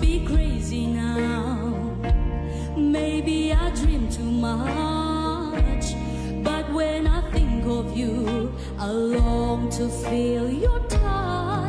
be crazy now. Maybe I dream too much. But when I think of you, I long to feel your touch.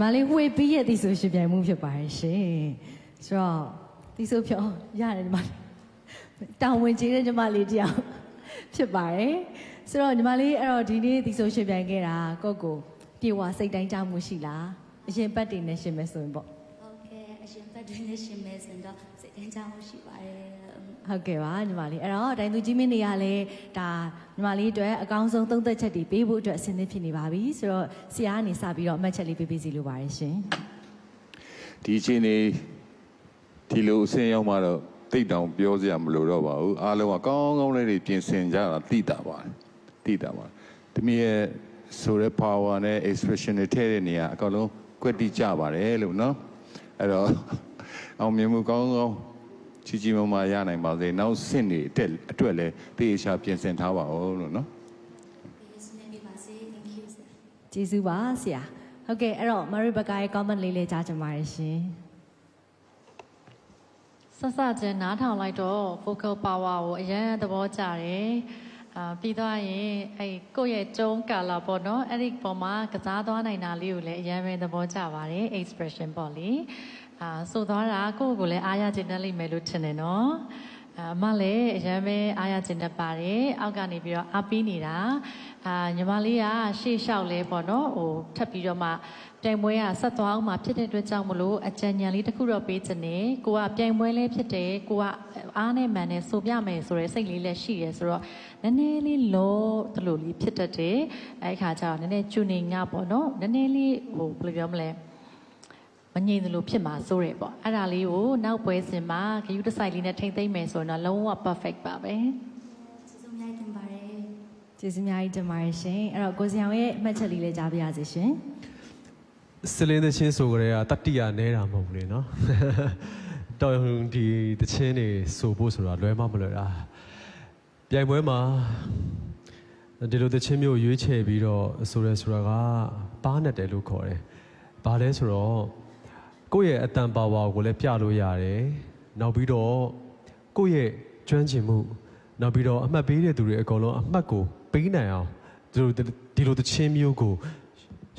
မလေးဝှေ့ပြီးရဲ့တီဆိုရှင်ပြိုင်မှုဖြစ်ပါတယ်ရှင်ဆိုတော့တီဆိုဖြောရတယ်ဒီမလေးတောင်ဝင်ကြီးတဲ့ညီမလေးတယောက်ဖြစ်ပါတယ်ဆိုတော့ညီမလေးအဲ့တော့ဒီနေ့တီဆိုရှင်ပြိုင်ခဲ့တာကိုယ့်ကိုပြေဝစိတ်တိုင်းကြမှုရှိလားအရင်ပတ်တင်နေရှင်မယ်ဆိုရင်ပေါ့ဟုတ်ကဲ့အရှင်ပတ်တွင်းနဲ့ရှင်မဲစင်တော့စိ တ်တိုင်းကြောင်းရှိပါတယ်ဟုတ်ကဲ့ပါညီမလေးအဲ့တော့ဒိုင်သူကြီးမင်းတွေကလည်းဒါညီမလေးအတွက်အကောင်းဆုံးသုံးသက်ချက်တွေပေးဖို့အတွက်အဆင်သင့်ဖြစ်နေပါပြီဆိုတော့ဆရာကနေစပြီးတော့အမှတ်ချက်လေးပေးပေးစီလိုပါတယ်ရှင်ဒီအချိန်နေဒီလိုအဆင်းရောက်မှတော့တိတ်တောင်ပြောစရာမလိုတော့ပါဘူးအားလုံးကကောင်းကောင်းလေးတွေပြင်ဆင်ကြတာသိတာပါတယ်သိတာပါတမီးရဲ့ဆိုတဲ့ power နဲ့ expression တွေထည့်တဲ့နေရာအကောင်လုံးကွက်တိကြပါတယ်လို့နော်အဲ့တော့ အောင်မြင်မှုကောင်းကောင်းချီချီမမရနိုင်ပါစေနောက်ဆင့်တွေအတက်အတွက်လည်းတေချာပြင်ဆင်ထားပါဦးလို့နော် Yes, maybe ပါစေ Thank you sir. ကျေးဇူးပါဆရာဟုတ်ကဲ့အဲ့တော့မရီဘကာရဲ့ comment လေးလေးကြားချင်ပါတယ်ရှင်ဆက်စချင်းနားထောင်လိုက်တော့ vocal power ကိုအရင်သဘောကျတယ်အာပြီးတော့ရင်အဲ့ကိုယ့်ရဲ့ကျုံးကာလာပေါ့နော်အဲ့ဒီပုံမှာကစားသွားနိုင်တာလေးကိုလည်းအရင်ပဲသဘောကျပါတယ် expression ပေါ့လေ အာဆိုသွားတာကိုယ့်ကိုယ်ကိုလည်းအားရခြင်းနဲ့လိမ့်မယ်လို့ထင်တယ်နော်အာအမလည်းအရင်ပဲအားရခြင်းနဲ့ပါတယ်အောက်ကနေပြီးတော့အားပေးနေတာအာညီမလေးကရှေ့လျှောက်လဲပေါ့နော်ဟိုထပ်ပြီးတော့မှပြိုင်ပွဲကဆက်သွားအောင်မှာဖြစ်တဲ့အတွက်ကြောင့်မလို့အကြံဉာဏ်လေးတစ်ခုတော့ပေးချင်တယ်ကိုကပြိုင်ပွဲလေးဖြစ်တယ်ကိုကအားနဲ့မှန်နဲ့ဆိုပြမယ်ဆိုရဲစိတ်လေးလည်းရှိတယ်ဆိုတော့နည်းနည်းလေးလောတလို့လေးဖြစ်တတ်တယ်အဲ့ခါကျတော့နည်းနည်းကျူနေငါပေါ့နော်နည်းနည်းလေးဟိုဘယ်လိုပြောမလဲ မငြိမ်သလိုဖြစ်မှာစိုးရပေါ့အဲ့ဒါလေးကိုနောက်ပွဲစဉ်မှာဂယူတစိုက်လေးနဲ့ထိမ့်သိမ့်မယ်ဆိုတော့လုံးဝ perfect ပါပဲကျေးဇူးများတင်ပါတယ်ကျေးဇူးအများကြီးတင်ပါတယ်ရှင်အဲ့တော့ကိုစံအောင်ရဲ့အမှတ်ချက်လေးလေးကြားပြရစီရှင်စလင်းသချင်းဆိုကြတဲ့ကတတိယနဲတာမဟုတ်ဘူးလေနော်တော်ဒီသချင်းတွေဆိုဖို့ဆိုတာလွဲမမလွယ်တာပြိုင်ပွဲမှာဒီလိုသချင်းမျိုးရွေးချယ်ပြီးတော့ဆိုရဲဆိုတာကပါးနဲ့တယ်လို့ခေါ်တယ်။ဘာလဲဆိုတော့ ကိုယ့်ရဲ့အတန်ပါဝါကိုလည်းပြလို့ရတယ်။နောက်ပြီးတော့ကိုယ့်ရဲ့ကျွမ်းကျင်မှုနောက်ပြီးတော့အမှတ်ပေးတဲ့သူတွေအကုန်လုံးအမှတ်ကိုပေးနိုင်အောင်ဒီလိုဒီလိုတခြင်းမျိုးကို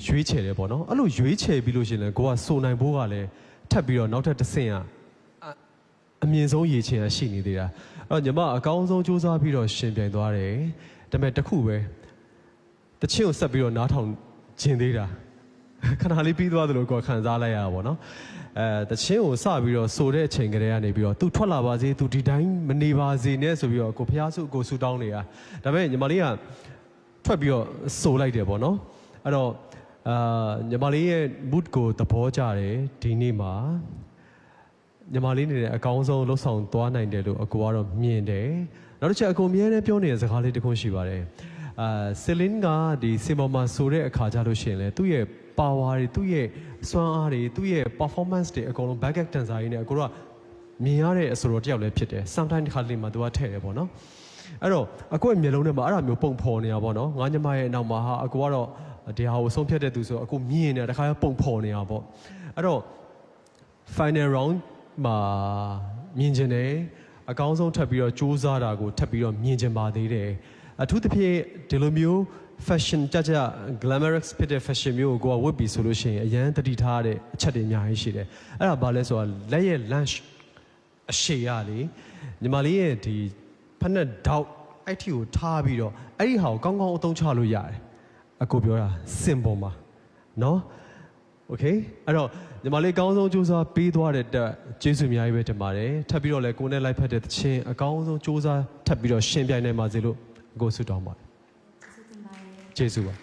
ရွေးချယ်တယ်ပေါ့နော်အဲ့လိုရွေးချယ်ပြီးလို့ရှိရင်လည်းကိုကစုံနိုင်ဖို့ကလည်းထပ်ပြီးတော့နောက်ထပ်တစ်ဆင့်อ่ะအမြင့်ဆုံးရည်ချင်ရရှိနေသေးတာအဲ့တော့ညီမအကောင်းဆုံးစူးစမ်းပြီးတော့ရှင်ပြိုင်သွားတယ်ဒါပေမဲ့တစ်ခုပဲတချင်းကိုဆက်ပြီးတော့နားထောင်ခြင်းသေးတာ ခဏလေးပြီးသွားသလိုကိုယ်ခံစားလိုက်ရတာပေါ့နော်အဲတချင်းကိုစပြီးတော့ဆိုတဲ့အချိန်ကလေးကနေပြီးတော့ तू ထွက်လာပါစေ तू ဒီတိုင်းမနေပါစေနဲ့ဆိုပြီးတော့ကိုဖျားစုကိုဆူတောင်းနေတာဒါပေမဲ့ညီမလေးကထွက်ပြီးတော့ဆိုလိုက်တယ်ပေါ့နော်အဲ့တော့အာညီမလေးရဲ့ mood ကိုသဘောကျတယ်ဒီနေ့မှာညီမလေးနေတဲ့အကောင်းဆုံးလှုပ်ဆောင်သွားနိုင်တယ်လို့အကူကတော့မြင်တယ်နောက်တစ်ချက်အကူအမြဲတမ်းပြောနေတဲ့စကားလေးတစ်ခုရှိပါတယ် အာဆယ်လင်းကဒီစင်ပေါ်မှာဆိုတဲ့အခါကြလို့ရှိရင်လေသူ့ရဲ့ power တွေသူ့ရဲ့စွမ်းအားတွေသူ့ရဲ့ performance တွေအကုန်လုံး back up dancer တွေနဲ့အကူကမြင်ရတဲ့အဆိုတော်တစ်ယောက်လည်းဖြစ်တယ် sometimes တစ်ခါလေးမှာသူကထည့်တယ်ပေါ့နော်အဲ့တော့အကူရဲ့မျက်လုံးထဲမှာအဲ့ဒါမျိုးပုံဖော်နေတာပေါ့နော်ငါညီမရဲ့နောက်မှာဟာအကူကတော့ဒီဟာကိုဆုံးဖြတ်တဲ့သူဆိုအကူမြင်နေတာတစ်ခါပုံဖော်နေတာပေါ့အဲ့တော့ final round မှာမြင်ကျင်တယ်အကောင်းဆုံးထပ်ပြီးတော့စူးစမ်းတာကိုထပ်ပြီးတော့မြင်ကျင်ပါသေးတယ် အထူးသဖြင့်ဒီလိုမျိုး fashion ကြကြ glamorous ဖြစ်တဲ့ fashion မျိုးကိုကိုကဝတ်ပြီးဆိုလို့ရှိရင်အရန်တတိထားတဲ့အချက်တွေအများကြီးရှိတယ်အဲ့ဒါဘာလဲဆိုတော့လက်ရဲ့ lunch အရှိရလေညီမလေးရဲ့ဒီဖက်နဲ့တောက်အဲ့ထီကိုထားပြီးတော့အဲ့ဒီဟာကိုကောင်းကောင်းအသုံးချလို့ရတယ်အကိုပြောတာစင်ပေါ်မှာနော် โอเคအဲ့တော့ညီမလေးအကောင်းဆုံးစူးစမ်းပေးသွားတဲ့အတွက်ကျေးဇူးအများကြီးပဲတင်ပါတယ်ထပ်ပြီးတော့လည်းကိုယ်နဲ့လိုက်ဖက်တဲ့သချင်းအကောင်းဆုံးစူးစမ်းထပ်ပြီးတော့ရှင်းပြနိုင်ပါစေလို့အ ကိုဆုတောင်းပါတယ်ကျေးဇူးပါ